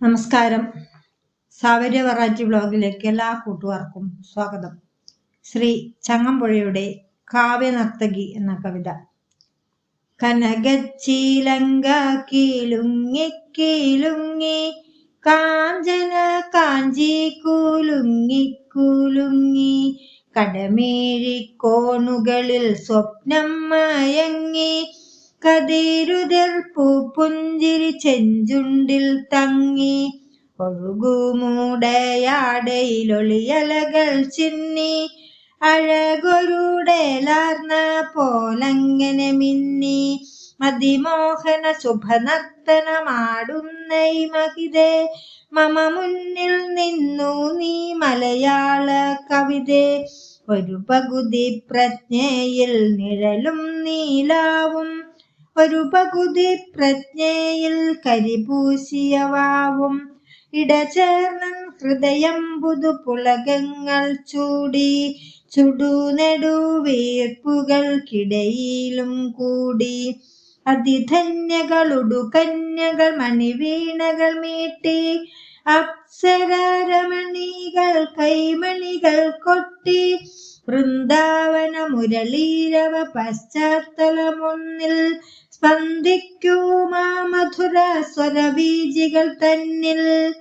നമസ്കാരം. സാവര്യ വെറൈറ്റി ബ്ലോഗിലേക്ക് എല്ലാ കൂട്ടുകാർക്കും സ്വാഗതം. ശ്രീ ചങ്ങമ്പുഴയുടെ കാവ്യനർത്തകി എന്ന കവിത. കനകച്ചീലങ്ക കീലുങ്ങി കീലുങ്ങി കാഞ്ചന കാഞ്ചി കൂലുങ്ങി കൂലുങ്ങി കടമേഴി കോണുകളിൽ സ്വപ്നം മയങ്ങി കതിരുതിർപ്പു പുഞ്ചിരി ചെഞ്ചുണ്ടിൽ തങ്ങി. ഒഴുകുമൂടയാടയിലൊളിയലകൾ ചിന്നി. അഴകൊരുടേലാർന്ന പോലങ്ങനെ മിന്നി. മതിമോഹന ശുഭനർത്തനമാടുന്ന മഹിതേ മമ മുന്നിൽ നിന്നു നീ മലയാള കവിതേ. ഒരു പകുതി പ്രജ്ഞയിൽ നിഴലും നീലാവും ഒരു പകുതി പ്രജ്ഞയിൽ കരിപൂശിയവാവും. ഇടചേർന്ന ഹൃദയം പുതുപുളകങ്ങൾ ചൂടി ചുടുനെടുവീർപ്പുകൾക്കിടയിലും കൂടി. അതിധന്യകളുടു കന്യകൾ മണിവീണകൾ മീട്ടി അപ്സരമണികൾ കൈമണികൾ കൊട്ടി. വൃന്ദാവന മുരളീരവ പശ്ചാത്തലമൊന്നിൽ സ്പന്ദിക്കുമാ മധുര സ്വരബീജികൾ തന്നിൽ.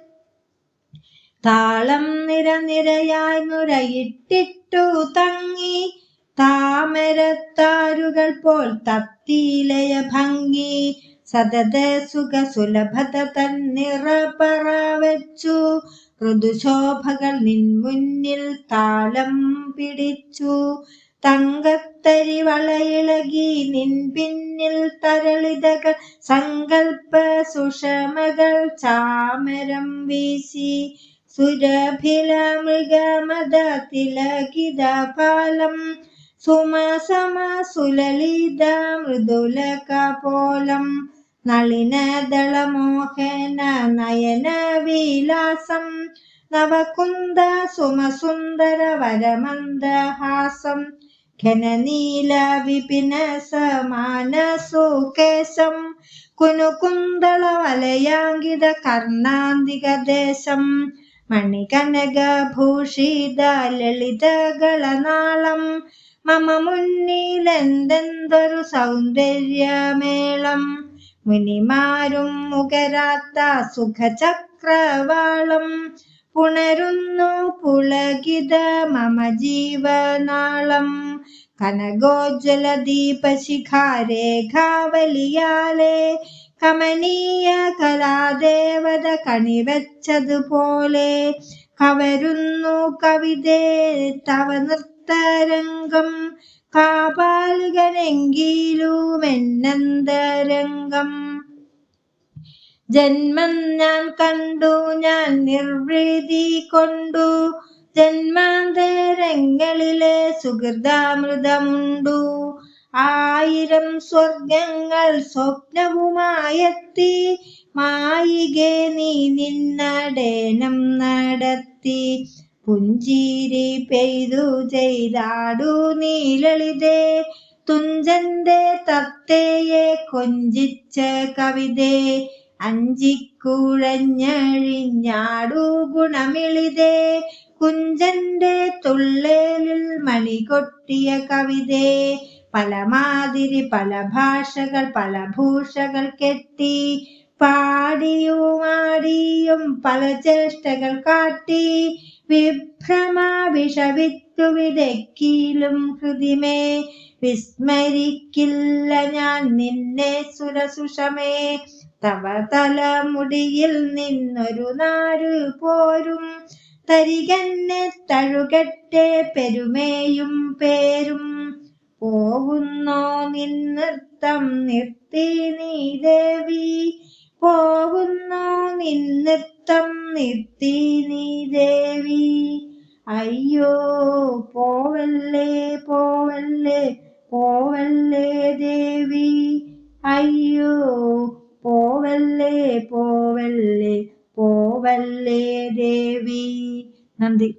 താളം നിരനിരയായി നുരയിട്ടിട്ടു തങ്ങി. താമരത്താരുകൾ പോൽ തത്തിയിലയ ഭംഗി. സതത സുഖ സുലഭത തന്നിറപറ വെച്ചു ഋതുശോഭകൾ നിൻ മുന്നിൽ താളം പിടിച്ചു. തങ്കത്തരി വളയിളകി നിൻ പിന്നിൽ തരളിതകൾ സങ്കൽപ്പ സുഷമകൾ ചാമരം വീശി സുരഭില മൃഗമത തിലകിത പാലം സുമസമ സുലളിത മൃദുല കപോലം നളിനദളമോഹന നയന വിലാസം നവകുന്ദ സുമസുന്ദര വരമന്ദഹാസം ഘനനീല വിപിന സമാന സുകേശം കുനുകുന്തള വലയാങ്കിത കർണാന്തിക ദേശം. മണികനക ഭൂഷിത ലളിതകളനാളം. മമ മുന്നിലെന്തെന്തൊരു സൗന്ദര്യമേളം. മുനിമാരും മുഖരാത്ത സുഖചക്രവാളം. പുണരുന്നു പുളകിത മമ ജീവനാളം. കനകോജ്വല ദീപശിഖാരേഖാവലിയാലെ കമനീയ കലാദേവത കണിവെച്ചതുപോലെ കവരുന്നു കവിതേ തവ നൃത്തരംഗം. കാപാലികനെങ്കിലും എന്നന്തരംഗം ജന്മം ഞാൻ കണ്ടു ഞാൻ നിർവൃതി കൊണ്ടു. ജന്മാന്തരങ്ങളിലെ സുഹൃതാമൃതമുണ്ടു. ആയിരം സ്വർഗങ്ങൾ സ്വപ്നവുമായെത്തി. മായികെ നീ നിന്നടേനം നടത്തി. പുഞ്ചിരി പെയ്തു ചെയ്താടു നീലളിതേ തുഞ്ചന്റെ തത്തയെ കൊഞ്ചിച്ച കവിതേ. അഞ്ചിക്കുഴഞ്ഞഴിഞ്ഞാടു ഗുണമിളിതേ. കുഞ്ചന്റെ തുള്ളലിൽ മണി കൊട്ടിയ കവിതേ പല മാതിരി പല ഭാഷകൾ പല ഭൂഷകൾ കെട്ടി പാടിയുമാടിയും പല ചേഷ്ടകൾ കാട്ടി വിഭ്രമ വിഷവിത്തു വിതക്കിലും ഹൃദിമേ വിസ്മരിക്കില്ല ഞാൻ നിന്നെ സുരസുഷമേ തവ തലമുടിയിൽ നിന്നൊരു നാരു പോരും തരികന്നെ തഴുകട്ടെ പെരുമേയും പേരും. പോകുന്നോ നിന്നൃത്തം നിർത്തി നീ ദേവി. പോകുന്നോ നിന്നൃത്തം നിർത്തി നീ ദേവി. അയ്യോ പോവല്ലേ പോവല്ലേ പോവല്ലേ ദേവി. അയ്യോ പോവല്ലേ പോവല്ലേ പോവല്ലേ ദേവി. நன்றி